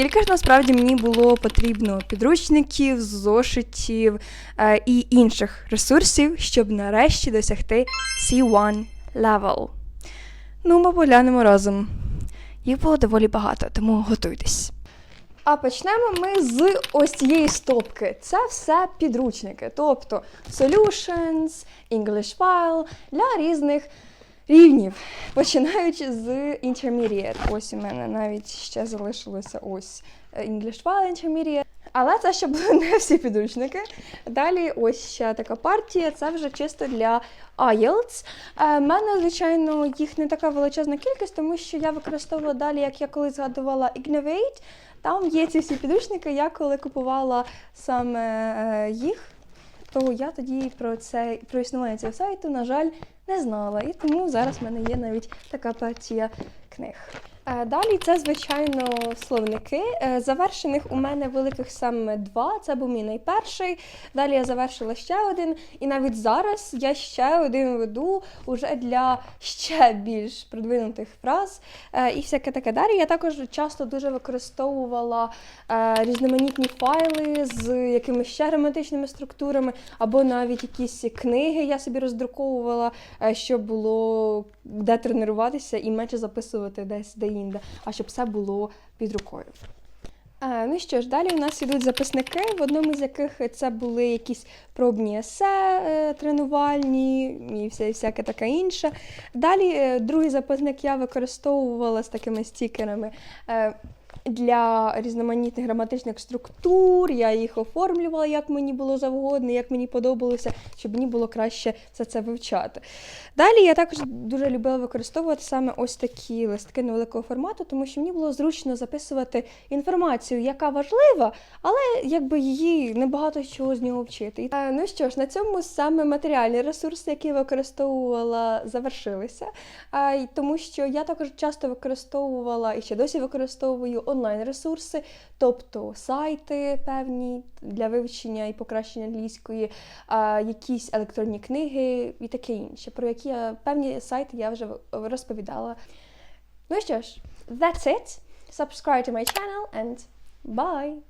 Скільки ж насправді мені було потрібно підручників, зошитів е, і інших ресурсів, щоб нарешті досягти C1 level? Ну, ми поглянемо разом. Їх було доволі багато, тому готуйтесь. А почнемо ми з ось цієї стопки. Це все підручники, тобто solutions, English file для різних рівнів, починаючи з intermediate. Ось у мене навіть ще залишилося ось е, English file intermediate. Але це ще були не всі підручники. Далі ось ще така партія, це вже чисто для IELTS. У мене, звичайно, їх не така величезна кількість, тому що я використовувала далі, як я колись згадувала, Ignovate. Там є ці всі підручники. Я коли купувала саме е, їх, то я тоді про це про існування цього сайту, на жаль, не знала. І тому зараз в мене є навіть така партія книг. Е, Далі це, звичайно, словники. Е, Завершених у мене великих саме два. Це був мій найперший. Далі я завершила ще один. І навіть зараз я ще один веду уже для ще більш продвинутих фраз е, і всяке таке. Далі я також часто дуже використовувала різноманітні файли з якимись ще граматичними структурами, або навіть якісь книги я собі роздруковувала, щоб було де тренуватися і менше записувати десь де-інде, а щоб все було під рукою. А, Ну що ж, далі у нас ідуть записники, в одному з яких це були якісь пробні есе е, тренувальні і все, всяке таке інше. Далі е, другий записник я використовувала з такими стікерами. Е, Для різноманітних граматичних структур я їх оформлювала, як мені було завгодно, як мені подобалося, щоб мені було краще все це вивчати. Далі я також дуже любила використовувати саме ось такі листки невеликого формату, тому що мені було зручно записувати інформацію, яка важлива, але якби її небагато чого з нього вчити. Е, ну що ж, на цьому саме матеріальні ресурси, які я використовувала, завершилися. А, тому що я також часто використовувала і ще досі використовую онлайн-ресурси, тобто сайти певні для вивчення і покращення англійської, якісь електронні книги і таке інше, про які певні сайти я вже розповідала. Ну що ж, that's it. Subscribe to my channel and bye!